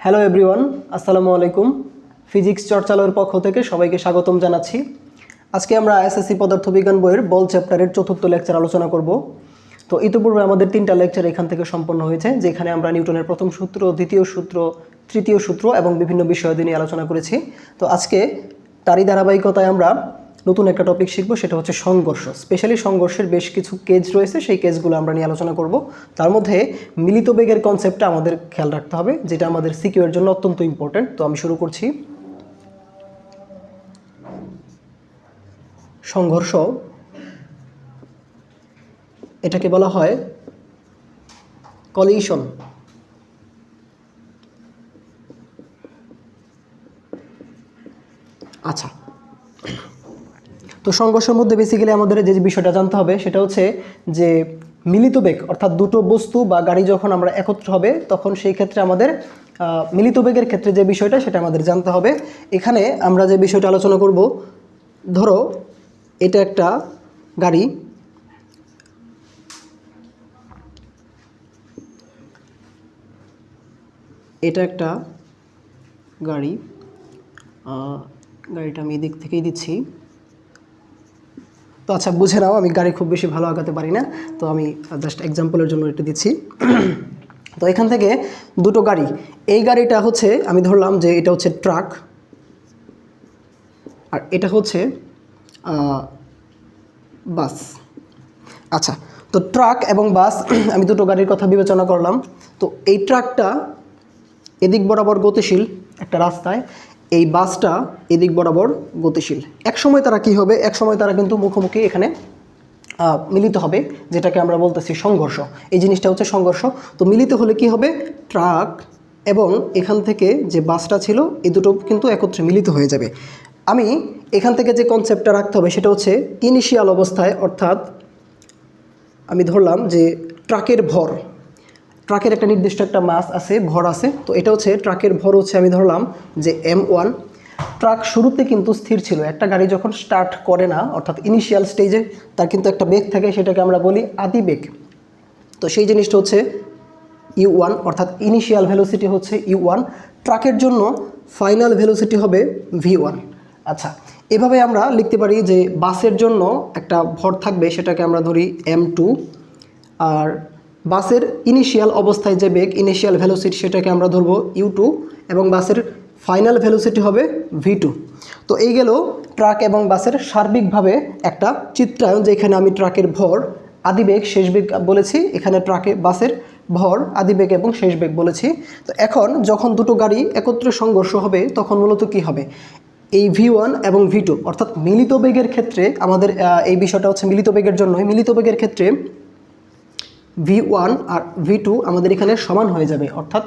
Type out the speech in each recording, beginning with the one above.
Hello everyone আসসালামু আলাইকুম। Physics চর্চালয়ের পক্ষ থেকে সবাইকে স্বাগতম জানাচ্ছি। আজকে আমরা এসএসসি পদার্থবিজ্ঞান বইয়ের বল চ্যাপ্টারের চতুর্থ লেকচার আলোচনা করব। তো ইতিপূর্বে আমাদের তিনটা লেকচার এখান থেকে সম্পন্ন হয়েছে, যেখানে আমরা নিউটনের প্রথম সূত্র, দ্বিতীয় সূত্র, তৃতীয় সূত্র এবং বিভিন্ন বিষয়াদি নিয়ে আলোচনা করেছি। তো আজকে তারই ধারাবাহিকতায় আমরা নতুন একটা টপিক শিখব, সেটা হচ্ছে সংঘর্ষ। স্পেশালি সংঘর্ষের বেশ কিছু কেজ রয়েছে, সেই কেজগুলো আমরা নিয়ে আলোচনা করব। তার মধ্যে মিলিত বেগের কনসেপ্টটা আমাদের খেয়াল রাখতে হবে, যেটা আমাদের সিকিউর জন্য অত্যন্ত ইম্পর্টেন্ট তো আমি শুরু করছি। সংঘর্ষ, এটাকে বলা হয় কলিশন আচ্ছা তো সংঘর্ষের মধ্যে বেসিক্যালি আমাদের যে বিষয়টা জানতে হবে সেটা হচ্ছে যে মিলিত বেগ, অর্থাৎ দুটো বস্তু বা গাড়ি যখন আমরা একত্র হবে, তখন সেই ক্ষেত্রে আমাদের মিলিত বেগের ক্ষেত্রে যে বিষয়টা সেটা আমাদের জানতে হবে। এখানে আমরা যে বিষয়টা আলোচনা করব, ধরো এটা একটা গাড়ি, এটা একটা গাড়ি গাড়িটা আমি এদিক থেকেই দিচ্ছি। তো আচ্ছা বুঝে নাও, আমি গাড়ি খুব বেশি ভালো আগাতে পারি না। তো আমি জাস্ট এক্সাম্পলের জন্য এটা দিচ্ছি। তো এখান থেকে দুটো গাড়ি। এই গাড়িটা হচ্ছে, আমি ধরলাম যে এটা হচ্ছে ট্রাক। আর এটা হচ্ছে বাস। আচ্ছা তো ট্রাক এবং বাস, আমি দুটো গাড়ির কথা বিবেচনা করলাম। তো এই ট্রাকটা এদিক বরাবর গতিশীল একটা রাস্তায়। এই বাসটা এদিক বরাবর গতিশীল। এক সময় তারা কি হবে? এক সময় তারা কিন্তু মুখোমুখি এখানে মিলিত হবে, যেটাকে আমরা বলতেছি সংঘর্ষ। এই জিনিসটা হচ্ছে সংঘর্ষ। তো মিলিত হলে কি হবে? ট্রাক এবং এখান থেকে যে বাসটা ছিল, এই দুটো কিন্তু একত্রে মিলিত হয়ে যাবে। আমি এখান থেকে যে কনসেপ্টটা রাখতে হবে, সেটা হচ্ছে ইনিশিয়াল অবস্থায়, অর্থাৎ আমি ধরলাম যে ট্রাকের ভর। ট্রাকের একটা নির্দিষ্ট একটা মাস আছে, ভর আছে। তো এটা হচ্ছে ট্রাকের ভর হচ্ছে আমি ধরলাম যে এম ওয়ান ট্রাক শুরুতে কিন্তু স্থির ছিল, একটা গাড়ি যখন স্টার্ট করে না, অর্থাৎ ইনিশিয়াল স্টেজে তার কিন্তু একটা বেগ থাকে, সেটাকে আমরা বলি আদি বেগ তো সেই জিনিসটা হচ্ছে ইউ ওয়ান অর্থাৎ ইনিশিয়াল ভেলোসিটি হচ্ছে ইউ ওয়ান ট্রাকের জন্য ফাইনাল ভেলোসিটি হবে ভি ওয়ান আচ্ছা এভাবে আমরা লিখতে পারি যে বাসের জন্য একটা ভর থাকবে, সেটাকে আমরা ধরি এম টু আর বাসের ইনিশিয়াল অবস্থায় যে বেগ ইনিশিয়াল ভেলোসিটি সেটাকে আমরা ধরবো ইউ টু এবং বাসের ফাইনাল ভেলোসিটি হবে ভি টু তো এই গেল ট্রাক এবং বাসের সার্বিকভাবে একটা চিত্রায়ন যেখানে আমি ট্রাকের ভর আদিবেগ শেষ বেগ বলেছি, এখানে ট্রাকে বাসের ভর আদিবেগ এবং শেষ বেগ বলেছি। তো এখন যখন দুটো গাড়ি একত্রে সংঘর্ষ হবে, তখন মূলত কি হবে? এই ভি ওয়ান এবং ভি টু অর্থাৎ মিলিত বেগের ক্ষেত্রে আমাদের এই বিষয়টা হচ্ছে মিলিত বেগের জন্যই। মিলিত বেগের ক্ষেত্রে ভি ওয়ান আর ভি টু আমাদের এখানে সমান হয়ে যাবে। অর্থাৎ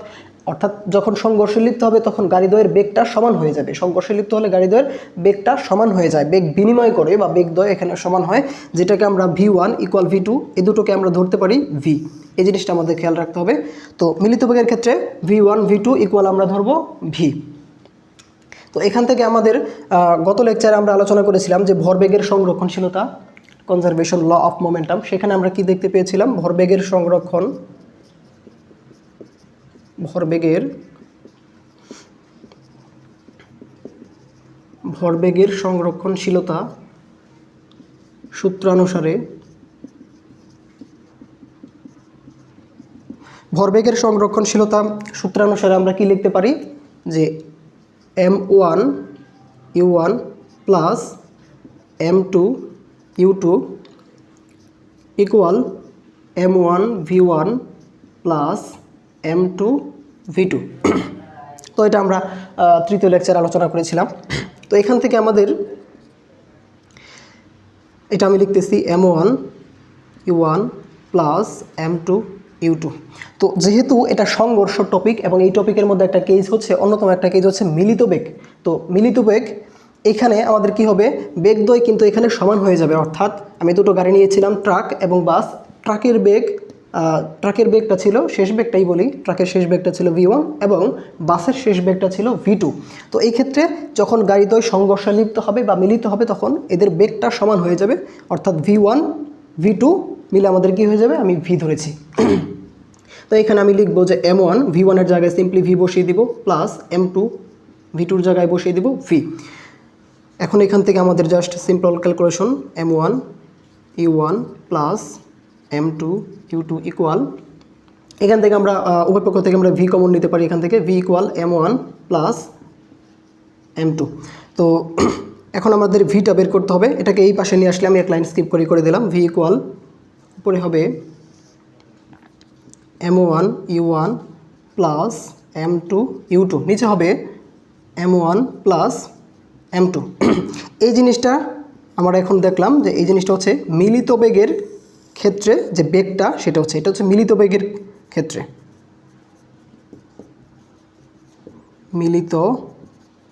অর্থাৎ যখন সংঘর্ষে লিপ্ত হবে, তখন গাড়িদ্বয়ের বেগটা সমান হয়ে যাবে। সংঘর্ষে লিপ্ত হলে গাড়িদ্বয়ের বেগটা সমান হয়ে যায়। বেগ বিনিময় করে বা বেগদ্বয় এখানে সমান হয়, যেটাকে আমরা V one equal V two এই দুটোকে আমরা ধরতে পারি ভি এই জিনিসটা আমাদের খেয়াল রাখতে হবে। তো মিলিত বেগের ক্ষেত্রে V one V two equal আমরা ধরবো ভি তো এখান থেকে আমাদের গত লেকচারে আমরা আলোচনা করেছিলাম যে ভরবেগের সংরক্ষণশীলতা কনজারভেশন ল অফ মোমেন্টাম সেখানে আমরা কি দেখতে পেয়েছিলাম? ভরবেগের সংরক্ষণ, ভরবেগের ভরবেগের সংরক্ষণশীলতা সূত্রানুসারে, ভরবেগের সংরক্ষণশীলতা সূত্রানুসারে আমরা কি লিখতে পারি? যে M one U one plus M two U two equal M one V one plus M two V two. তো এটা আমরা তৃতীয় লেকচার আলোচনা করেছিলাম। তো এখান থেকে আমাদের, এটা আমি লিখতেছি M one U one plus M two U two. তো যেহেতু এটা সংঘর্ষ টপিক এবং এই টপিকের মধ্যে একটা কেজ হচ্ছে, অন্যতম একটা কেজ হচ্ছে মিলিত বেগ। তো মিলিত বেগ এখানে আমাদের কি হবে? বেগ বেগদ্বয় কিন্তু এখানে সমান হয়ে যাবে। অর্থাৎ আমি দুটো গাড়ি নিয়েছিলাম, ট্রাক এবং বাস। ট্রাকের বেগ ট্রাকের বেগটা ছিল শেষ বেগটাই বলি। ট্রাকের শেষ বেগটা ছিল ভি ওয়ান এবং বাসের শেষ বেগটা ছিল ভি টু। তো এই ক্ষেত্রে যখন গাড়িদ্বয় সংঘর্ষে লিপ্ত হবে বা মিলিত হবে তখন এদের বেগটা সমান হয়ে যাবে। অর্থাৎ ভি ওয়ান, ভি টু মিলে আমাদের কি হয়ে যাবে? আমি ভি ধরেছি। তো এখানে আমি লিখব যে এম ওয়ান, ভি ওয়ানের জায়গায় সিম্পলি ভি বসিয়ে দিব প্লাস এম টু, ভি টুর জায়গায় বসিয়ে দিব, ভি। এখন এখান থেকে আমাদের just simple calculation M one U one plus M two U two equal এখান থেকে আমরা উভয় পক্ষ থেকে আমরা ভি কমন নিতে পারি এখান থেকে। V equal M one plus M two তো এখন আমাদের ভিটা বের করতে হবে। এটাকে এই পাশে নিয়ে আসলে আমি এক লাইন স্কিপ করে করে দিলাম। ভি ইকুয়াল উপরে হবে M one U one plus M two U two নিচে হবে M one plus M two এই জিনিসটা আমরা এখন দেখলাম যে এই জিনিসটা হচ্ছে মিলিত বেগের ক্ষেত্রে যে বেগটা, সেটা হচ্ছে, এটা হচ্ছে মিলিত বেগের ক্ষেত্রে। মিলিত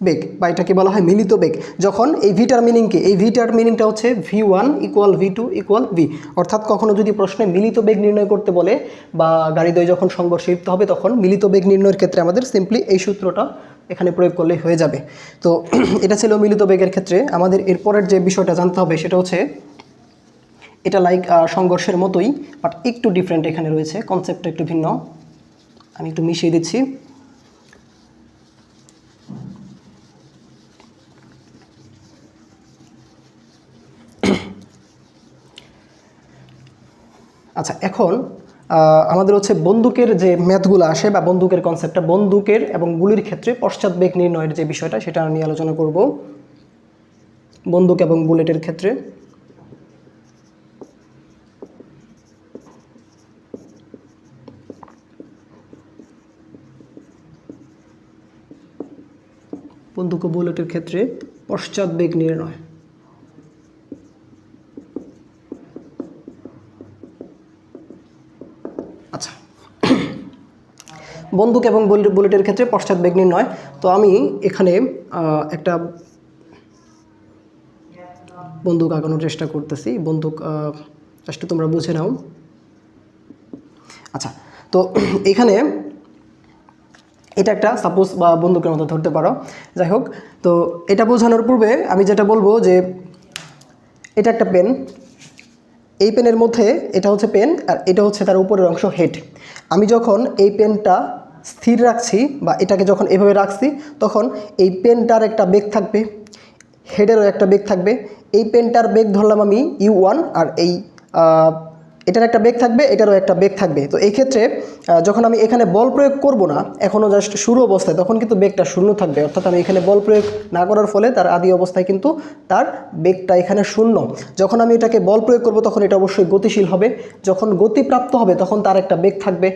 বেগ, বা এটাকে বলা হয় মিলিত বেগ। যখন এই ভিটার মিনিংকে এই ভিটার মিনিংটা হচ্ছে V one equal V two equal V অর্থাৎ কখনো যদি প্রশ্নে মিলিত বেগ নির্ণয় করতে বলে বা গাড়িদ্বয় যখন সংঘর্ষে হবে, তখন মিলিত বেগ নির্ণয়ের ক্ষেত্রে আমাদের সিম্পলি এই সূত্রটা এখানে প্রয়োগ করলে হয়ে যাবে। তো এটা ছিল মিলিত বেগের ক্ষেত্রে। আমাদের এরপরের যে বিষয়টা জানতে হবে সেটা হচ্ছে, এটা লাইক সংঘর্ষের মতোই বাট একটু ডিফারেন্ট এখানে রয়েছে। কনসেপ্টটা একটু ভিন্ন। আমি একটু মিশিয়ে দিচ্ছি। আচ্ছা এখন আমাদের হচ্ছে বন্দুকের যে ম্যাথগুলো আসে বা বন্দুকের কনসেপ্টটা বন্দুকের এবং গুলির ক্ষেত্রে পশ্চাৎবেগ নির্ণয়ের যে বিষয়টা, সেটা নিয়ে আলোচনা করব। বন্দুক এবং বুলেটের ক্ষেত্রে। বন্দুক ও বুলেটের ক্ষেত্রে পশ্চাৎবেগ নির্ণয়। আচ্ছা। বন্দুক এবং বুলেট- বুলেটের ক্ষেত্রে পশ্চাৎ পশ্চাৎবেগ নির্ণয়। তো আমি এখানে একটা বন্দুক আগানোর চেষ্টা করতেছি। বন্দুক জাস্ট তোমরা বুঝে নাও। আচ্ছা তো এখানে এটা একটা, সাপোজ, বা বন্দুকের মতো ধরতে পারো। যাই হোক, তো এটা বোঝানোর পূর্বে আমি যেটা বলব যে, এটা একটা পেন। এই পেনের মধ্যে এটা হচ্ছে পেন আর এটা হচ্ছে তার উপরের অংশ হেড। আমি যখন এই পেনটা স্থির রাখছি বা এটাকে যখন এভাবে রাখছি, তখন এই পেনটার একটা বেগ থাকবে, হেডেরও একটা বেগ থাকবে। এই পেনটার বেগ ধরলাম আমি ইউ ওয়ান আর এই এটার একটা বেগ থাকবে, এটারও একটা বেগ থাকবে। তো এই ক্ষেত্রে যখন আমি এখানে বল প্রয়োগ করব না, এখনও জাস্ট শুরু অবস্থায়, তখন কিন্তু বেগটা শূন্য থাকবে। অর্থাৎ আমি এখানে বল প্রয়োগ না করার ফলে তার আদি অবস্থায় কিন্তু তার বেগটা এখানে শূন্য। যখন আমি এটাকে বল প্রয়োগ করব, তখন এটা অবশ্যই গতিশীল হবে। যখন গতিপ্রাপ্ত হবে, তখন তার একটা বেগ থাকবে।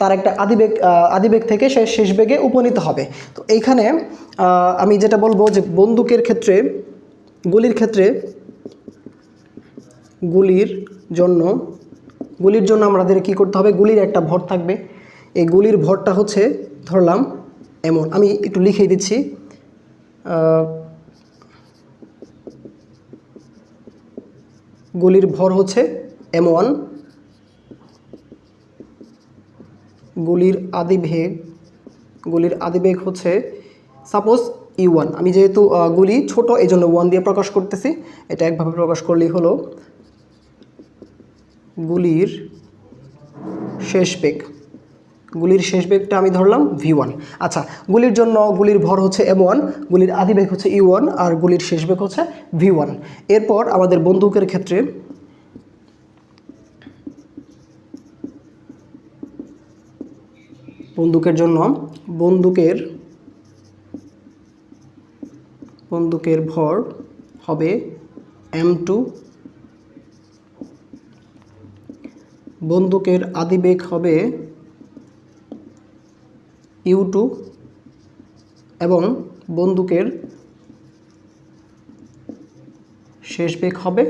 তার একটা আদিবেগ আদিবেগ থেকে সে শেষ বেগে উপনীত হবে। তো এইখানে আমি যেটা বলব যে বন্দুকের ক্ষেত্রে, গুলির ক্ষেত্রে গুলির জন্য গুলির জন্য আমাদের কি করতে হবে? গুলির একটা ভর থাকবে। এই গুলির ভরটা হচ্ছে, ধরলাম, এমন। আমি একটু লিখে দিচ্ছি। গুলির ভর হচ্ছে এম ওয়ান। গুলির আদিবেগ গুলির আদিবেগ হচ্ছে, সাপোজ ই ওয়ান। আমি যেহেতু গুলি ছোট এই জন্য ওয়ান দিয়ে প্রকাশ করতেছি। এটা একভাবে প্রকাশ করলেই হলো। গুলির শেষ বেগ। গুলির শেষ বেগটা আমি ধরলাম ভি ওয়ান আচ্ছা গুলির জন্য গুলির ভর হচ্ছে এম ওয়ান গুলির আদিবেগ হচ্ছে ই ওয়ান আর গুলির শেষ বেগ হচ্ছে ভি ওয়ান এরপর আমাদের বন্দুকের ক্ষেত্রে বন্দুকের জন্য বন্দুকের বন্দুকের ভর হবে এম টু বন্দুকের আদিবেগ হবে ইউ টু এবং বন্দুকের শেষ বেগ হবে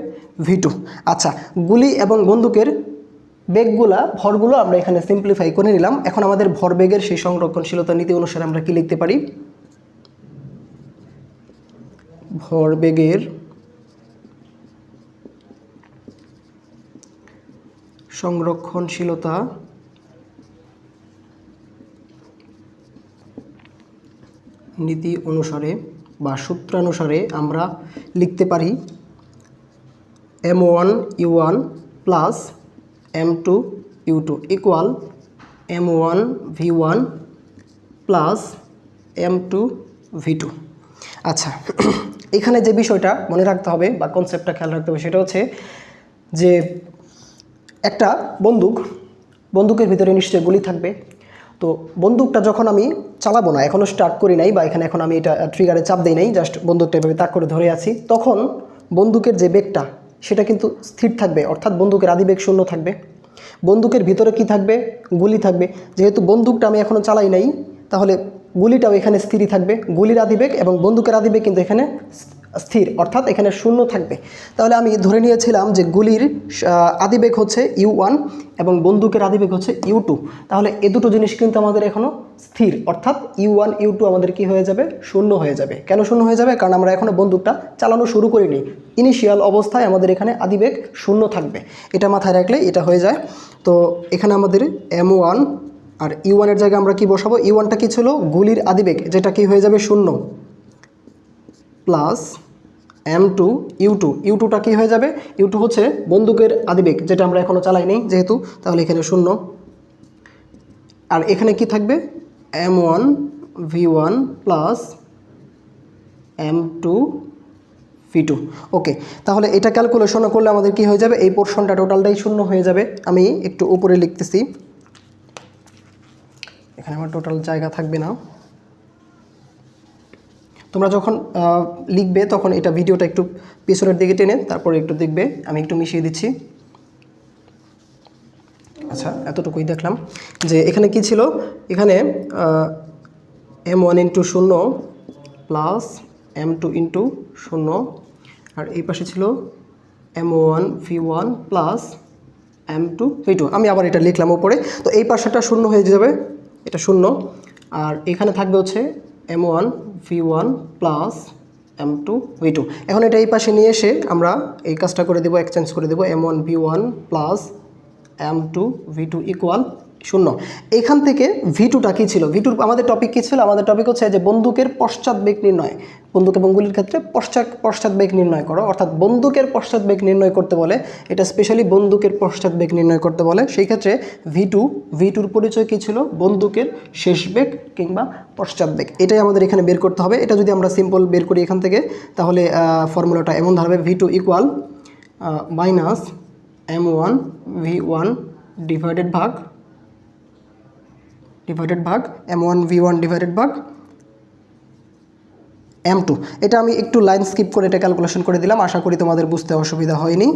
ভি টু। আচ্ছা গুলি এবং বন্দুকের বেগগুলা, ভরগুলো আমরা এখানে সিম্পলিফাই করে নিলাম। এখন আমাদের ভরবেগের সেই সংরক্ষণশীলতা নীতি অনুসারে আমরা কি লিখতে পারি? ভরবেগের সংরক্ষণশীলতা। নীতি অনুসারে বা সূত্রানুসারে আমরা লিখতে পারি M one, U one plus M two, U two equal M one, V one plus M two, V two. আচ্ছা এখানে যে বিষয়টা মনে রাখতে হবে বা কনসেপ্টটা খেয়াল রাখতে হবে সেটা হচ্ছে যে একটা বন্দুক, বন্দুকের ভিতরে নিশ্চয়ই গুলি থাকবে। তো বন্দুকটা যখন আমি চালাবো না এখনও স্টার্ট করি নাই বা এখানে এখন আমি এটা ট্রিগারে চাপ দিই নাই জাস্ট বন্দুকটা এভাবে তাক করে ধরে আছি, তখন বন্দুকের যে বেগটা সেটা কিন্তু স্থির থাকবে, অর্থাৎ বন্দুকের আদিবেগ শূন্য থাকবে। বন্দুকের ভিতরে কি থাকবে? গুলি থাকবে। যেহেতু বন্দুকটা আমি এখনও চালাই নাই, তাহলে গুলিটাও এখানে স্থিরই থাকবে। গুলির আদিবেগ এবং বন্দুকের আদিবেগ কিন্তু এখানে স্থির, অর্থাৎ এখানে শূন্য থাকবে। তাহলে আমি ধরে নিয়েছিলাম যে গুলির আদিবেগ হচ্ছে ইউ ওয়ান এবং বন্দুকের আদিবেগ হচ্ছে ইউ টু। তাহলে এ দুটো জিনিস কিন্তু আমাদের এখনও স্থির, অর্থাৎ ইউ ওয়ান, ইউ টু আমাদের কি হয়ে যাবে? শূন্য হয়ে যাবে। কেন শূন্য হয়ে যাবে? কারণ আমরা এখনও বন্দুকটা চালানো শুরু করিনি। ইনিশিয়াল অবস্থায় আমাদের এখানে আদিবেগ শূন্য থাকবে। এটা মাথায় রাখলে এটা হয়ে যায়। তো এখানে আমাদের এম ওয়ান আর ইউ ওয়ানের জায়গায় আমরা কি বসাবো? ইউ ওয়ানটা কী ছিল? গুলির আদিবেগ, যেটা কি হয়ে যাবে? শূন্য। Plus M two U two U টুটা কী হয়ে যাবে? ইউ টু হচ্ছে বন্দুকের আদিবেগ, যেটা আমরা এখনও চালাই নেই যেহেতু, তাহলে এখানে শূন্য। আর এখানে কি থাকবে? M one V one plus M two V two okay তাহলে এটা ক্যালকুলেশন করলে আমাদের কি হয়ে যাবে? এই পোর্শনটা টোটালটাই শূন্য হয়ে যাবে। আমি একটু উপরে লিখতেছি। এখানে আমার টোটাল জায়গা থাকবে না। তোমরা যখন লিখবে, তখন এটা ভিডিওটা একটু পিছনের দিকে টেনে, তারপরে একটু দেখবে, আমি একটু মিশিয়ে দিচ্ছি। আচ্ছা এতটুকুই দেখলাম। যে এখানে কি ছিল? এখানে এম ওয়ান ইন্টু শূন্য প্লাস এম টু ইন্টু শূন্য, আর এই পাশে ছিল M one V one plus M two V two. আমি আবার এটা লিখলাম ওপরে তো এই পাশেটা শূন্য হয়ে যাবে, এটা শূন্য। আর এখানে থাকবে হচ্ছে M one, V one plus M two, V two. এখন এটা এই পাশে নিয়ে এসে আমরা এই কাজটা করে দেবো, এক্সচেঞ্জ করে দেবো, M one, V one plus M two, V two equal শূন্য। এখান থেকে ভি টুটা কী ছিল? ভি টুর আমাদের টপিক কী ছিল? আমাদের টপিক হচ্ছে যে বন্দুকের পশ্চাৎ বেগ নির্ণয়। বন্দুক এবং গুলির ক্ষেত্রে পশ্চাৎ পশ্চাৎ বেগ নির্ণয় করো। অর্থাৎ বন্দুকের পশ্চাৎ বেগ নির্ণয় করতে বলে, এটা স্পেশালি বন্দুকের পশ্চাৎ বেগ নির্ণয় করতে বলে। সেই ক্ষেত্রে ভি টু ভি টুর পরিচয় কী ছিল? বন্দুকের শেষ বেগ কিংবা পশ্চাৎ বেগ। এটাই আমাদের এখানে বের করতে হবে। এটা যদি আমরা সিম্পল বের করি এখান থেকে, তাহলে ফর্মুলাটা এমন ধরবে V two equal minus M one V one divided ভাগ ডিভাইডেড ভাগ M one V one divided ভাগ এম টু এটা আমি একটু লাইন স্কিপ করে এটা ক্যালকুলেশন করে দিলাম। আশা করি তোমাদের বুঝতে অসুবিধা হয়নি।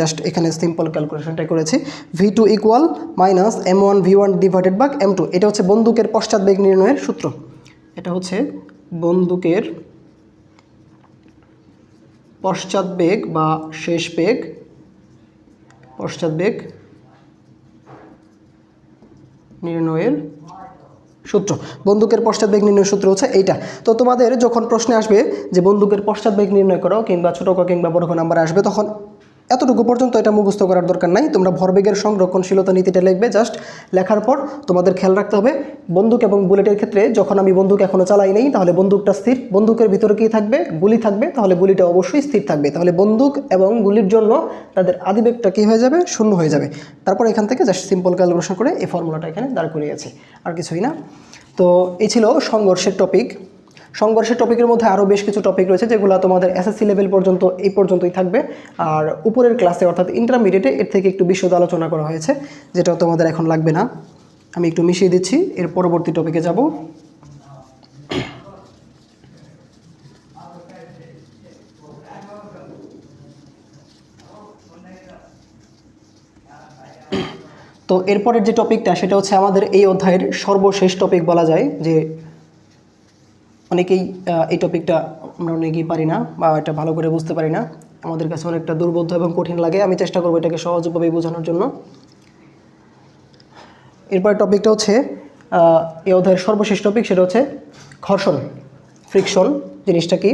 জাস্ট এখানে সিম্পল ক্যালকুলেশনটাই করেছি। V two equal minus M one V one divided ভাগ এম টু এটা হচ্ছে বন্দুকের পশ্চাৎ বেগ নির্ণয়ের সূত্র। এটা হচ্ছে বন্দুকের পশ্চাৎ বেগ বা শেষ বেগ পশ্চাৎ বেগ নির্ণয়ের সূত্র। বন্দুকের পশ্চাৎবেগ নির্ণয় সূত্র হচ্ছে এইটা। তো তোমাদের যখন প্রশ্নে আসবে যে বন্দুকের পশ্চাৎবেগ নির্ণয় করো কিংবা ছোটো কিংবা বড় ক নাম্বার আসবে, তখন এতটুকু পর্যন্ত এটা মুখস্থ করার দরকার নাই। তোমরা ভরবেগের সংরক্ষণশীলতা নীতিটা লিখবে। জাস্ট লেখার পর তোমাদের খেয়াল রাখতে হবে, বন্দুক এবং বুলেটের ক্ষেত্রে যখন আমি বন্দুক এখনও চালাই নেই, তাহলে বন্দুকটা স্থির। বন্দুকের ভিতরে কী থাকবে? গুলি থাকবে। তাহলে গুলিটা অবশ্যই স্থির থাকবে। তাহলে বন্দুক এবং গুলির জন্য তাদের আদিবেগটা কী হয়ে যাবে? শূন্য হয়ে যাবে। তারপর এখান থেকে জাস্ট সিম্পল ক্যালকুলেশন করে এই ফর্মুলাটা এখানে দাঁড় করিয়েছি। আর কিছুই না। তো এই ছিল সংঘর্ষের টপিক সংঘর্ষের টপিকের মধ্যে আরও বেশ কিছু টপিক রয়েছে যেগুলো তোমাদের এসএসসি লেভেল পর্যন্ত, এই পর্যন্তই থাকবে। আর উপরের ক্লাসে অর্থাৎ ইন্টারমিডিয়েটে এর থেকে একটু বিশদ আলোচনা করা হয়েছে, যেটা তোমাদের এখন লাগবে না। আমি একটু মিশিয়ে দিচ্ছি, এর পরবর্তী টপিকে যাব। তো এরপরের যে টপিকটা সেটা হচ্ছে আমাদের এই অধ্যায়ের সর্বশেষ টপিক বলা যায়, যে অনেকেই এই টপিকটা আমরা অনেকেই পারি না বা এটা ভালো করে বুঝতে পারি না। আমাদের কাছে অনেকটা দুর্বোধ্য এবং কঠিন লাগে। আমি চেষ্টা করব এটাকে সহজভাবে বোঝানোর জন্য। এরপরের টপিকটা হচ্ছে এই অধ্যায়ের সর্বশেষ টপিক সেটা হচ্ছে ঘর্ষণ ফ্রিকশন জিনিসটা কি?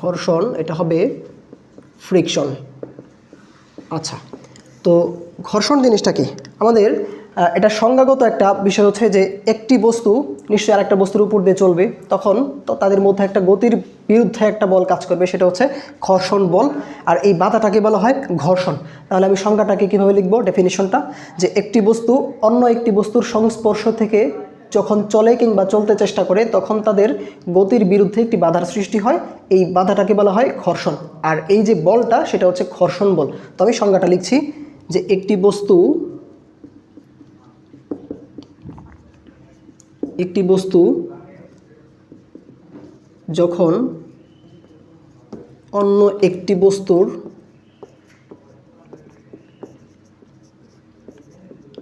ঘর্ষণ, এটা হবে ফ্রিকশন আচ্ছা তো ঘর্ষণ জিনিসটা কি? আমাদের এটা সংজ্ঞাগত একটা বিষয় হচ্ছে যে একটি বস্তু নিশ্চয়ই আর একটা বস্তুর উপর দিয়ে চলবে, তখন তো তাদের মধ্যে একটা গতির বিরুদ্ধে একটা বল কাজ করবে, সেটা হচ্ছে ঘর্ষণ বল। আর এই বাধাটাকে বলা হয় ঘর্ষণ। তাহলে আমি সংজ্ঞাটাকে কীভাবে লিখব ডেফিনিশনটা যে একটি বস্তু অন্য একটি বস্তুর সংস্পর্শ থেকে যখন চলে কিংবা চলতে চেষ্টা করে, তখন তাদের গতির বিরুদ্ধে একটি বাধার সৃষ্টি হয়। এই বাধাটাকে বলা হয় ঘর্ষণ। আর এই যে বলটা, সেটা হচ্ছে ঘর্ষণ বল। তো আমি সংজ্ঞাটা লিখছি যে একটি বস্তু একটি বস্তু যখন অন্য একটি বস্তুর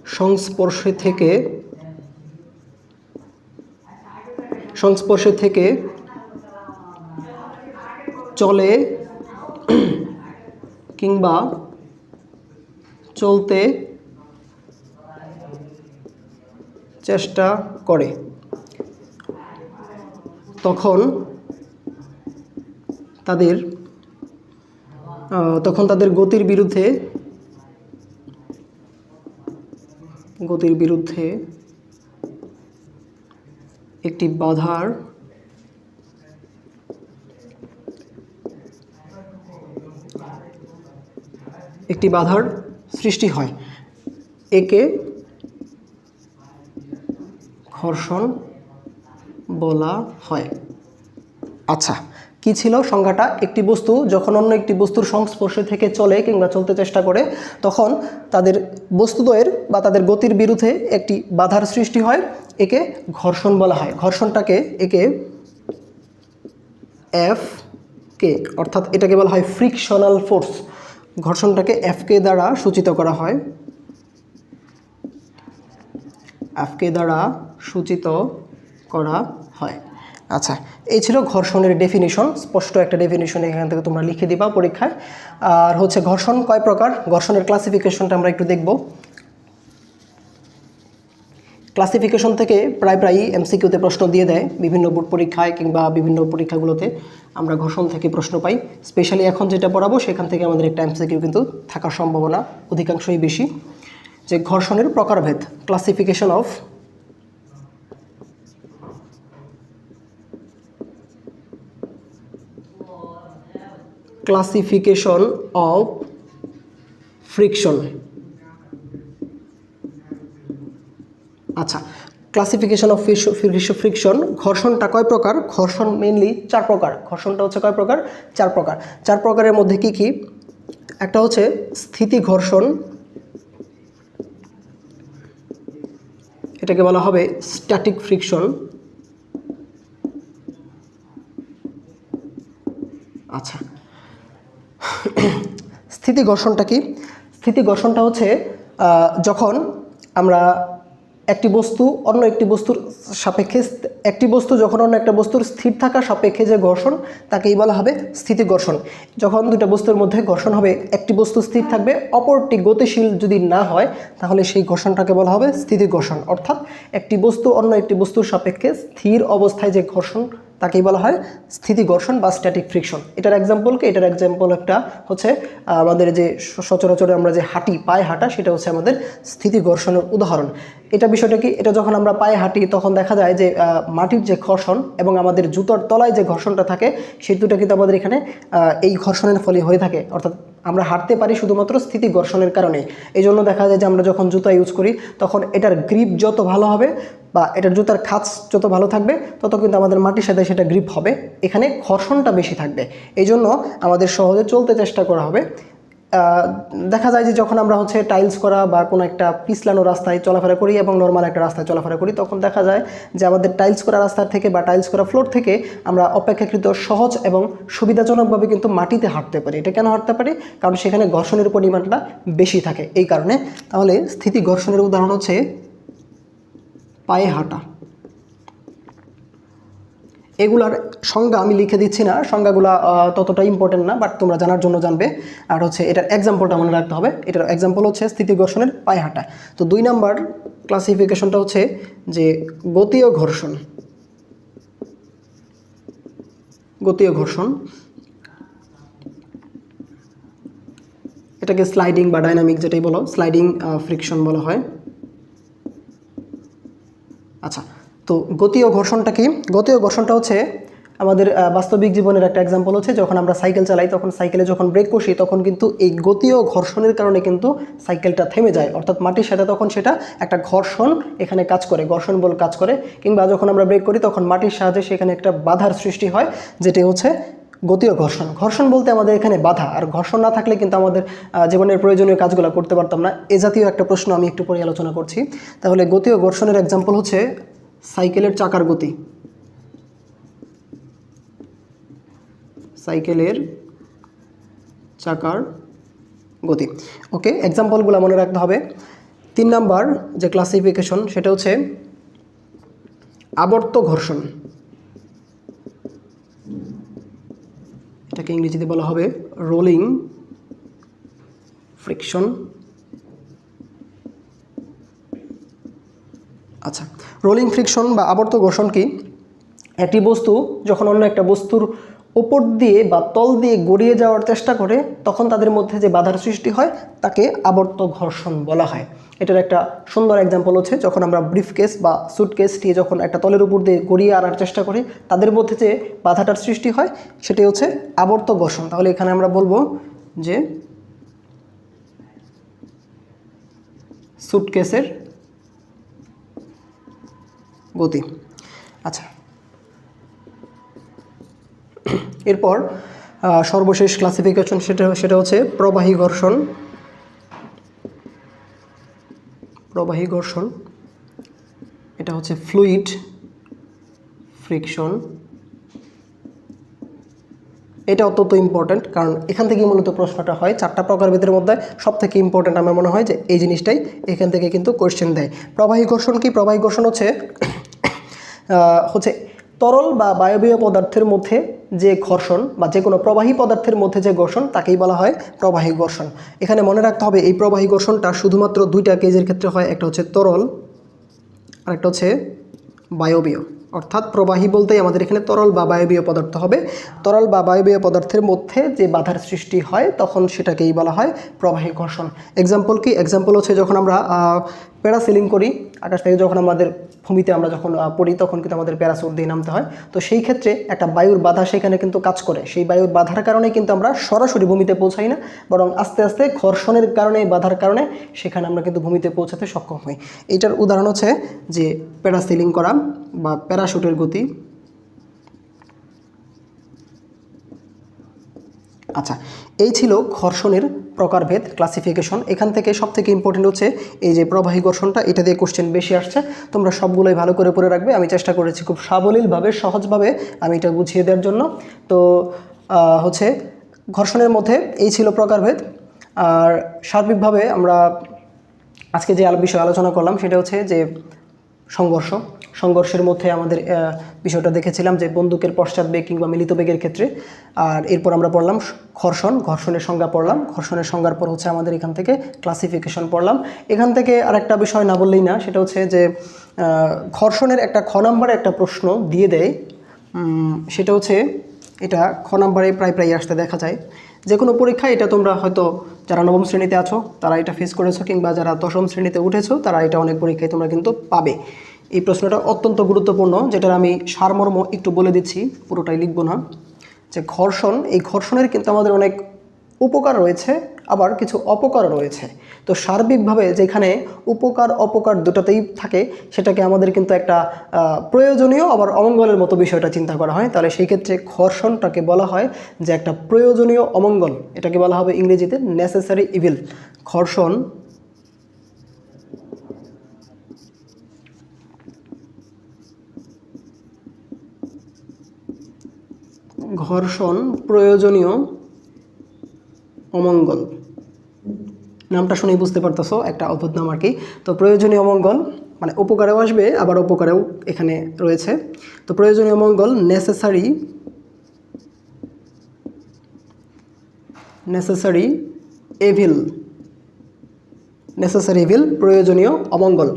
সংস্পর্শে থেকে সংস্পর্শে থেকে চলে কিংবা চলতে চেষ্টা করে। তখন তাদের তখন তাদের গতির বিরুদ্ধে গতির বিরুদ্ধে একটি বাধার একটি বাধার সৃষ্টি হয়। একে ঘর্ষণ বলা হয়। আচ্ছা কি ছিল সংজ্ঞাটা? একটি বস্তু যখন অন্য একটি বস্তুর সংস্পর্শে থেকে চলে কিংবা চলতে চেষ্টা করে, তখন তাদের বস্তুদ্বয়ের বা তাদের গতির বিরুদ্ধে একটি বাধার সৃষ্টি হয়, একে ঘর্ষণ বলা হয়। ঘর্ষণটাকে একে এফ কে, অর্থাৎ এটাকে বলা হয় ফ্রিকশনাল ফোর্স। ঘর্ষণটাকে এফ কে দ্বারা সূচিত করা হয়। এফকে দ্বারা সূচিত করা হয়। আচ্ছা এই ছিল ঘর্ষণের ডেফিনিশন স্পষ্ট একটা ডেফিনিশন এখান থেকে তোমরা লিখে দিবা পরীক্ষায়। আর হচ্ছে ঘর্ষণ কয় প্রকার? ঘর্ষণের ক্লাসিফিকেশনটা আমরা একটু দেখব। ক্লাসিফিকেশন থেকে প্রায় প্রায়ই এমসিকিউতে প্রশ্ন দিয়ে দেয়, বিভিন্ন বোর্ড পরীক্ষায় কিংবা বিভিন্ন পরীক্ষাগুলোতে আমরা ঘর্ষণ থেকে প্রশ্ন পাই। স্পেশালি এখন যেটা পড়াবো, সেখান থেকে আমাদের একটা এমসিকিউ কিন্তু থাকার সম্ভাবনা অধিকাংশই বেশি। যে ঘর্ষণের প্রকারভেদ classification of classification of friction আচ্ছা ক্লাসিফিকেশন অফ ফ্রিকশন ঘর্ষণটা কয় প্রকার? ঘর্ষণ মেনলি চার প্রকার। ঘর্ষণটা হচ্ছে কয় প্রকার? চার প্রকার। চার প্রকারের মধ্যে কি কি? একটা হচ্ছে স্থিতি ঘর্ষণ, এটাকে বলা হবে স্ট্যাটিক ফ্রিকশন আচ্ছা স্থিতি ঘর্ষণটা কি? স্থিতি ঘর্ষণটা হচ্ছে যখন আমরা একটি বস্তু অন্য একটি বস্তুর সাপেক্ষে একটি বস্তু যখন অন্য একটা বস্তুর স্থির থাকা সাপেক্ষে যে ঘর্ষণ, তাকেই বলা হবে স্থিতি ঘর্ষণ। যখন দুটা বস্তুর মধ্যে ঘর্ষণ হবে, একটি বস্তু স্থির থাকবে, অপরটি গতিশীল যদি না হয়, তাহলে সেই ঘর্ষণটাকে বলা হবে স্থিতি ঘর্ষণ। অর্থাৎ একটি বস্তু অন্য একটি বস্তুর সাপেক্ষে স্থির অবস্থায় যে ঘর্ষণ তাকেই বলা হয় স্থিতি ঘর্ষণ বা স্ট্যাটিক ফ্রিকশন এটার এক্সাম্পলকে এটার এক্সাম্পল একটা হচ্ছে আমাদের যে সচরাচর আমরা যে হাঁটি, পায়ে হাঁটা, সেটা হচ্ছে আমাদের স্থিতি ঘর্ষণের উদাহরণ। এটা বিষয়টা কি? এটা যখন আমরা পায়ে হাঁটি, তখন দেখা যায় যে মাটির যে ঘর্ষণ এবং আমাদের জুতোর তলায় যে ঘর্ষণটা থাকে, সেই দুটো কিন্তু আমাদের এখানে এই ঘর্ষণের ফলে হয়ে থাকে। অর্থাৎ আমরা হাঁটতে পারি শুধুমাত্র স্থিতি ঘর্ষণের কারণে। এই জন্য দেখা যায় যে আমরা যখন জুতা ইউজ করি, তখন এটার গ্রিপ যত ভালো হবে বা এটার জুতার খাঁচ যত ভালো থাকবে, তত কিন্তু আমাদের মাটির সাথে সেটা গ্রিপ হবে। এখানে ঘর্ষণটা বেশি থাকবে। এই জন্য আমাদের সহজে চলতে চেষ্টা করা হবে। দেখা যায় যে যখন আমরা হচ্ছে টাইলস করা বা কোনো একটা পিছলানো রাস্তায় চলাফেরা করি এবং নর্মাল একটা রাস্তায় চলাফেরা করি, তখন দেখা যায় যে আমাদের টাইলস করা রাস্তার থেকে বা টাইলস করা ফ্লোর থেকে আমরা অপেক্ষাকৃত সহজ এবং সুবিধাজনকভাবে কিন্তু মাটিতে হাঁটতে পারি। এটা কেন হাঁটতে পারি? কারণ সেখানে ঘর্ষণের পরিমাণটা বেশি থাকে এই কারণে। তাহলে স্থিতি ঘর্ষণের উদাহরণ হচ্ছে পায়ে হাঁটা। এগুলার সংজ্ঞা আমি লিখে দিচ্ছি না, সংজ্ঞাগুলো ততটা ইম্পর্টেন্ট না বাট তোমরা জানার জন্য জানবে। আর হচ্ছে এটার এক্সাম্পলটা মনে রাখতে হবে। এটার এক্সাম্পল হচ্ছে স্থিতি ঘর্ষণের পায়ে হাঁটা। তো দুই নাম্বার ক্লাসিফিকেশনটা হচ্ছে যে গতীয় ঘর্ষণ। গতীয় ঘর্ষণ। এটাকে স্লাইডিং বা ডাইনামিক যেটাই বলো স্লাইডিং ফ্রিকশন বলা হয়। আচ্ছা তো গতি ও ঘর্ষণটা কি? গতি ও ঘর্ষণটা হচ্ছে আমাদের বাস্তবিক জীবনের একটা এক্সাম্পল হচ্ছে যখন আমরা সাইকেল চালাই, তখন সাইকেলে যখন ব্রেক কষি, তখন কিন্তু এই গতি ও ঘর্ষণের কারণে কিন্তু সাইকেলটা থেমে যায়। অর্থাৎ মাটির সাথে তখন সেটা একটা ঘর্ষণ এখানে কাজ করে, ঘর্ষণ বল কাজ করে। কিংবা যখন আমরা ব্রেক করি, তখন মাটির সাহায্যে সেখানে একটা বাধার সৃষ্টি হয়, যেটি হচ্ছে গতি ও ঘর্ষণ। ঘর্ষণ বলতে আমাদের এখানে বাধা, আর ঘর্ষণ না থাকলে কিন্তু আমাদের জীবনের প্রয়োজনীয় কাজগুলো করতে পারতাম না। এ জাতীয় একটা প্রশ্ন আমি একটু পরে আলোচনা করছি। তাহলে গতি ও ঘর্ষণের এক্সাম্পল হচ্ছে সাইকেলের চাকার গতি। সাইকেলের চাকার গতি। ওকে এক্সাম্পলগুলো মনে রাখতে হবে। তিন নাম্বার যে ক্লাসিফিকেশন সেটা হচ্ছে আবর্ত ঘর্ষণ। এটাকে ইংরেজিতে বলা হবে রোলিং ফ্রিকশন আচ্ছা রোলিং ফ্রিকশন বা আবর্ত ঘর্ষণ কি? একটি বস্তু যখন অন্য একটা বস্তুর ওপর দিয়ে বা তল দিয়ে গড়িয়ে যাওয়ার চেষ্টা করে, তখন তাদের মধ্যে যে বাধার সৃষ্টি হয়, তাকে আবর্ত ঘর্ষণ বলা হয়। এটার একটা সুন্দর এক্সাম্পল হচ্ছে যখন আমরা ব্রিফ কেস বা সুটকেসটি যখন একটা তলের উপর দিয়ে গড়িয়ে আনার চেষ্টা করি, তাদের মধ্যে যে বাধাটার সৃষ্টি হয়, সেটি হচ্ছে আবর্ত ঘর্ষণ। তাহলে এখানে আমরা বলব যে সুটকেসের গতি। আচ্ছা। এরপর সর্বশেষ ক্লাসিফিকেশন সেটা সেটা হচ্ছে প্রবাহী ঘর্ষণ। প্রবাহী ঘর্ষণ, এটা হচ্ছে ফ্লুইড ফ্রিকশন এটা অত্যন্ত ইম্পর্ট্যান্ট কারণ এখান থেকে মূলত প্রশ্নটা হয় চারটা প্রকারভেদের মধ্যে। সব থেকে ইম্পর্ট্যান্ট আমার মনে হয় যে এই জিনিসটাই এখান থেকে কিন্তু কোয়েশ্চেন দেয়। প্রবাহী ঘর্ষণ কি? প্রবাহী ঘর্ষণ হচ্ছে হচ্ছে তরল বা বায়বীয় পদার্থের মধ্যে যে ঘর্ষণ বা যে কোনো প্রবাহী পদার্থের মধ্যে যে ঘর্ষণ, তাকেই বলা হয় প্রবাহী ঘর্ষণ। এখানে মনে রাখতে হবে, এই প্রবাহী ঘর্ষণটা শুধুমাত্র দুইটা কেজের ক্ষেত্রে হয়, একটা হচ্ছে তরল আর একটা হচ্ছে বায়বীয়। অর্থাৎ প্রবাহী বলতেই আমাদের এখানে তরল বা বায়বীয় পদার্থ হবে। তরল বা বায়বীয় পদার্থের মধ্যে যে বাধার সৃষ্টি হয়, তখন সেটাকেই বলা হয় প্রবাহী ঘর্ষণ। এক্সাম্পল কি? এক্সাম্পল হচ্ছে যখন আমরা প্যারাসিলিং করি আকাশ থেকে যখন আমাদের ভূমিতে আমরা যখন পড়ি তখন কিন্তু আমাদের প্যারাসুট দিয়ে নামতে হয়। তো সেই ক্ষেত্রে একটা বায়ুর বাধা সেখানে কিন্তু কাজ করে। সেই বায়ুর বাধার কারণে কিন্তু আমরা সরাসরি ভূমিতে পৌঁছাই না, বরং আস্তে আস্তে ঘর্ষণের কারণে, বাধার কারণে সেখানে আমরা কিন্তু ভূমিতে পৌঁছাতে সক্ষম হই। এটার উদাহরণ হচ্ছে যে প্যারাসিলিং করা বা প্যারাশুটের গতি আচ্ছা এই ছিল ঘর্ষণের প্রকারভেদ ক্লাসিফিকেশন এখান থেকে সব থেকে ইম্পর্টেন্ট হচ্ছে এই যে প্রবাহী ঘর্ষণটা, এটা দিয়ে কোশ্চেন বেশি আসছে। তোমরা সবগুলোই ভালো করে পড়ে রাখবে। আমি চেষ্টা করেছি খুব সাবলীলভাবে, সহজভাবে আমি এটা বুঝিয়ে দেওয়ার জন্য। তো হচ্ছে ঘর্ষণের মধ্যে এই ছিল প্রকারভেদ। আর সার্বিকভাবে আমরা আজকে যে বিষয় আলোচনা করলাম, সেটা হচ্ছে যে সংঘর্ষ। সংঘর্ষের মধ্যে আমাদের বিষয়টা দেখেছিলাম যে বন্দুকের পশ্চাৎ বেগ কিংবা মিলিত বেগের ক্ষেত্রে। আর এরপর আমরা পড়লাম ঘর্ষণ, ঘর্ষণের সংজ্ঞা পড়লাম। ঘর্ষণের সংজ্ঞার পর হচ্ছে আমাদের এখান থেকে ক্লাসিফিকেশন পড়লাম। এখান থেকে আরেকটা বিষয় না বললেই না, সেটা হচ্ছে যে ঘর্ষণের একটা খ নাম্বারে একটা প্রশ্ন দিয়ে দেয়। সেটা হচ্ছে, এটা খ নাম্বারে প্রায় প্রায় আসতে দেখা যায়। যে কোনো পরীক্ষায় এটা তোমরা হয়তো যারা নবম শ্রেণীতে আছো, তারা এটা ফেস করেছ কিংবা যারা দশম শ্রেণীতে উঠেছো, তারা এটা অনেক পরীক্ষায় তোমরা কিন্তু পাবে। এই প্রশ্নটা অত্যন্ত গুরুত্বপূর্ণ, যেটার আমি সারমর্ম একটু বলে দিচ্ছি, পুরোটাই লিখব না। যে ঘর্ষণ, এই ঘর্ষণের কিন্তু আমাদের অনেক উপকার রয়েছে আবার কিছু অপকার রয়েছে। তো সার্বিকভাবে যেখানে উপকার, অপকার দুটাতেই থাকে, সেটাকে আমাদের কিন্তু একটা প্রয়োজনীয়, আবার অমঙ্গলের মতো বিষয়টা চিন্তা করা হয়। তাহলে সেই ক্ষেত্রে ঘর্ষণটাকে বলা হয় যে একটা প্রয়োজনীয় অমঙ্গল। এটাকে বলা হবে ইংরেজিতে নেসেসারি ইভিল ঘর্ষণ ঘর্ষণ প্রয়োজনীয় অমঙ্গল। নামটা শুনেই বুঝতে পারতেছো, একটা অদ্ভুত নাম আর কি। তো প্রয়োজনীয় অমঙ্গল মানে উপকারেও আসবে, আবার উপকারেও এখানে রয়েছে। তো প্রয়োজনীয় অমঙ্গল necessary necessary evil necessary evil প্রয়োজনীয় অমঙ্গল।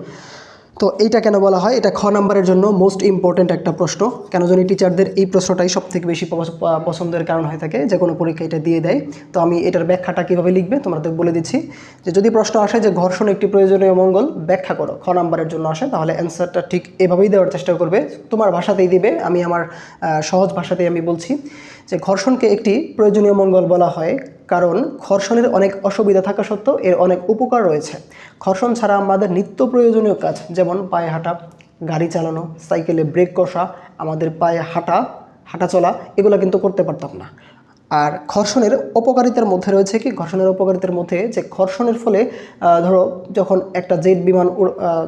তো এইটা কেন বলা হয়? এটা খ নাম্বারের জন্য মোস্ট ইম্পর্ট্যান্ট একটা প্রশ্ন। কেন জানি টিচারদের এই প্রশ্নটাই সব থেকে বেশি পছ- পছন্দের কারণ হয়ে থাকে যে কোনো পরীক্ষা এটা দিয়ে দেয়। তো আমি এটার ব্যাখ্যাটা কীভাবে লিখবে তোমাদের বলে দিচ্ছি। যে যদি প্রশ্ন আসে যে ঘর্ষণ একটি প্রয়োজনীয় মঙ্গল, ব্যাখ্যা করো। খ নাম্বারের জন্য আসে, তাহলে অ্যান্সারটা ঠিক এভাবেই দেওয়ার চেষ্টা করবে। তোমার ভাষাতেই দিবে, আমি আমার সহজ ভাষাতেই আমি বলছি। যে ঘর্ষণকে একটি প্রয়োজনীয় মঙ্গল বলা হয়, কারণ ঘর্ষণের অনেক অসুবিধা থাকা সত্ত্বেও এর অনেক উপকার রয়েছে। ঘর্ষণ ছাড়া আমাদের নিত্য প্রয়োজনীয় কাজ যেমন পায়ে হাঁটা, গাড়ি চালানো, সাইকেলে ব্রেক কষা, আমাদের পায়ে হাঁটা হাঁটা চলা, এগুলো কিন্তু করতে পারতাম না। আর ঘর্ষণের উপকারিতার মধ্যে রয়েছে কি? ঘর্ষণের উপকারিতার মধ্যে যে ঘর্ষণের ফলে ধরো যখন একটা জেট বিমান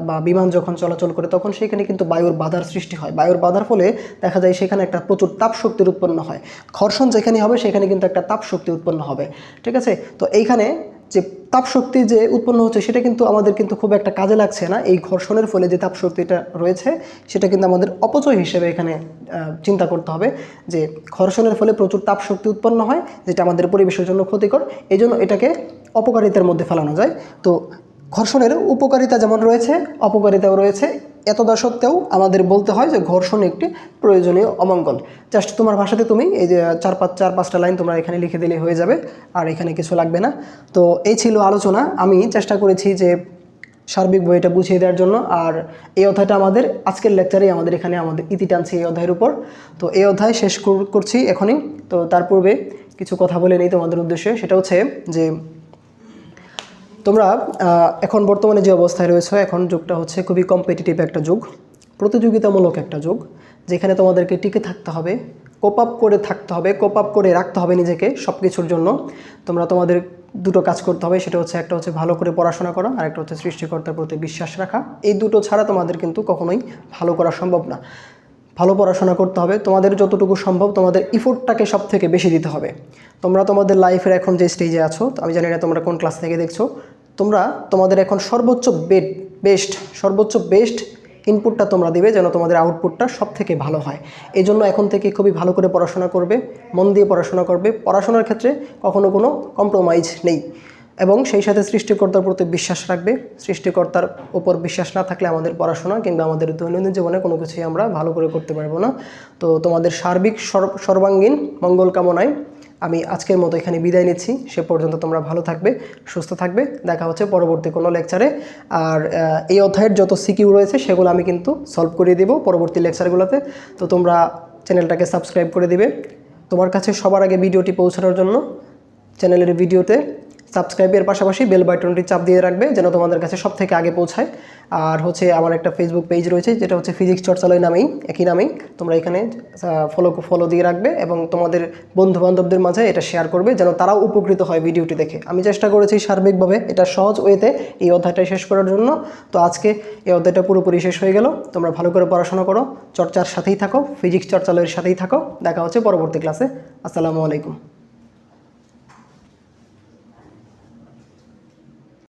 বা বিমান যখন চলাচল করে, তখন সেখানে কিন্তু বায়ুর বাধার সৃষ্টি হয়। বায়ুর বাধার ফলে দেখা যায় সেখানে একটা প্রচুর তাপ শক্তির উৎপন্ন হয়। ঘর্ষণ যেখানে হবে, সেখানে কিন্তু একটা তাপ শক্তি উৎপন্ন হবে। ঠিক আছে? তো এইখানে যে তাপশক্তি যে উৎপন্ন হচ্ছে সেটা কিন্তু আমাদের কিন্তু খুব একটা কাজে লাগছে না। এই ঘর্ষণের ফলে যে তাপ শক্তিটা রয়েছে সেটা কিন্তু আমাদের অপচয় হিসেবে এখানে চিন্তা করতে হবে যে ঘর্ষণের ফলে প্রচুর তাপশক্তি উৎপন্ন হয়, যেটা আমাদের পরিবেশের জন্য ক্ষতিকর। এই জন্য এটাকে অপকারিতার মধ্যে ফেলানো যায়। তো ঘর্ষণের উপকারিতা যেমন রয়েছে, অপকারিতাও রয়েছে। এতদা সত্ত্বেও আমাদের বলতে হয় যে ঘর্ষণ একটি প্রয়োজনীয় অমঙ্গল জাস্ট তোমার ভাষাতে তুমি এই যে চার পাঁচ, চার পাঁচটা লাইন তোমরা এখানে লিখে দিলে হয়ে যাবে, আর এখানে কিছু লাগবে না। তো এই ছিল আলোচনা। আমি চেষ্টা করেছি যে সার্বিক বইটা বুঝিয়ে দেওয়ার জন্য, আর এই অধ্যায়টা আমাদের আজকের লেকচারে আমাদের এখানে আমাদের ইতি টানছে এই অধ্যায়ের উপর। তো এই অধ্যায় শেষ কর- করছি এখনই। তো তার পূর্বে কিছু কথা বলে নিই তোমাদের উদ্দেশ্যে। সেটা হচ্ছে যে তোমরা এখন বর্তমানে যে অবস্থায় রয়েছে, এখন যুগটা হচ্ছে খুবই কম্পিটিটিভ একটা যুগ, প্রতিযোগিতামূলক একটা যুগ, যেখানে তোমাদেরকে টিকে থাকতে হবে কোপ আপ করে থাকতে হবে কোপ আপ করে রাখতে হবে নিজেকে সব কিছুর জন্য। তোমরা তোমাদের দুটো কাজ করতে হবে, সেটা হচ্ছে একটা হচ্ছে ভালো করে পড়াশোনা করা, আর একটা হচ্ছে সৃষ্টিকর্তার প্রতি বিশ্বাস রাখা। এই দুটো ছাড়া তোমাদের কিন্তু কখনোই ভালো করা সম্ভব না। ভালো পড়াশোনা করতে হবে, তোমাদের যতটুকু সম্ভব তোমাদের ইফোর্টটাকে সব থেকে বেশি দিতে হবে। তোমরা তোমাদের লাইফের এখন যে স্টেজে আছো আমি জানি না তোমরা কোন ক্লাস থেকে দেখছ, তোমরা তোমাদের এখন সর্বোচ্চ বেড বেস্ট সর্বোচ্চ বেস্ট ইনপুটটা তোমরা দিবে যেন তোমাদের আউটপুটটা সব থেকে ভালো হয়। এই জন্য এখন থেকে খুবই ভালো করে পড়াশোনা করবে, মন দিয়ে পড়াশোনা করবে, পড়াশোনার ক্ষেত্রে কখনো কোনো কম্প্রোমাইজ নেই। এবং সেই সাথে সৃষ্টিকর্তার প্রতি বিশ্বাস রাখবে। সৃষ্টিকর্তার ওপর বিশ্বাস না থাকলে আমাদের পড়াশোনা কিংবা আমাদের দৈনন্দিন জীবনে কোনো কিছুই আমরা ভালো করে করতে পারব না। তো তোমাদের সার্বিক সর্ব- সর্বাঙ্গীন মঙ্গল কামনায় আমি আজকের মতো এখানে বিদায় নিচ্ছি। সে পর্যন্ত তোমরা ভালো থাকবে, সুস্থ থাকবে। দেখা হচ্ছে পরবর্তী কোনো লেকচারে আর এই অধ্যায়ের যত সিকিউ রয়েছে সেগুলো আমি কিন্তু সলভ করে দেব পরবর্তী লেকচারগুলোতে তো তোমরা চ্যানেলটাকে সাবস্ক্রাইব করে দিবে। তোমার কাছে সবার আগে ভিডিওটি পৌঁছানোর জন্য চ্যানেলের ভিডিওতে সাবস্ক্রাইবের পাশাপাশি বেল বাটনটি চাপ দিয়ে রাখবে যেন তোমাদের কাছে সব থেকে আগে পৌঁছায়। আর হচ্ছে আমার একটা ফেসবুক পেজ রয়েছে, যেটা হচ্ছে ফিজিক্স চর্চালয় নামেই, একই নামেই। তোমরা এখানে ফলো ফলো দিয়ে রাখবে এবং তোমাদের বন্ধু বান্ধবদের মাঝে এটা শেয়ার করবে যেন তারাও উপকৃত হয় ভিডিওটি দেখে। আমি চেষ্টা করেছি সার্বিকভাবে, এটা সহজ ওয়েতে এই অধ্যায়টা শেষ করার জন্য। তো আজকে এই অধ্যায়টা পুরোপুরি শেষ হয়ে গেল। তোমরা ভালো করে পড়াশোনা করো, চর্চার সাথেই থাকো ফিজিক্স চর্চালয়ের সাথেই থাকো। দেখা হচ্ছে পরবর্তী ক্লাসে আসসালামু আলাইকুম।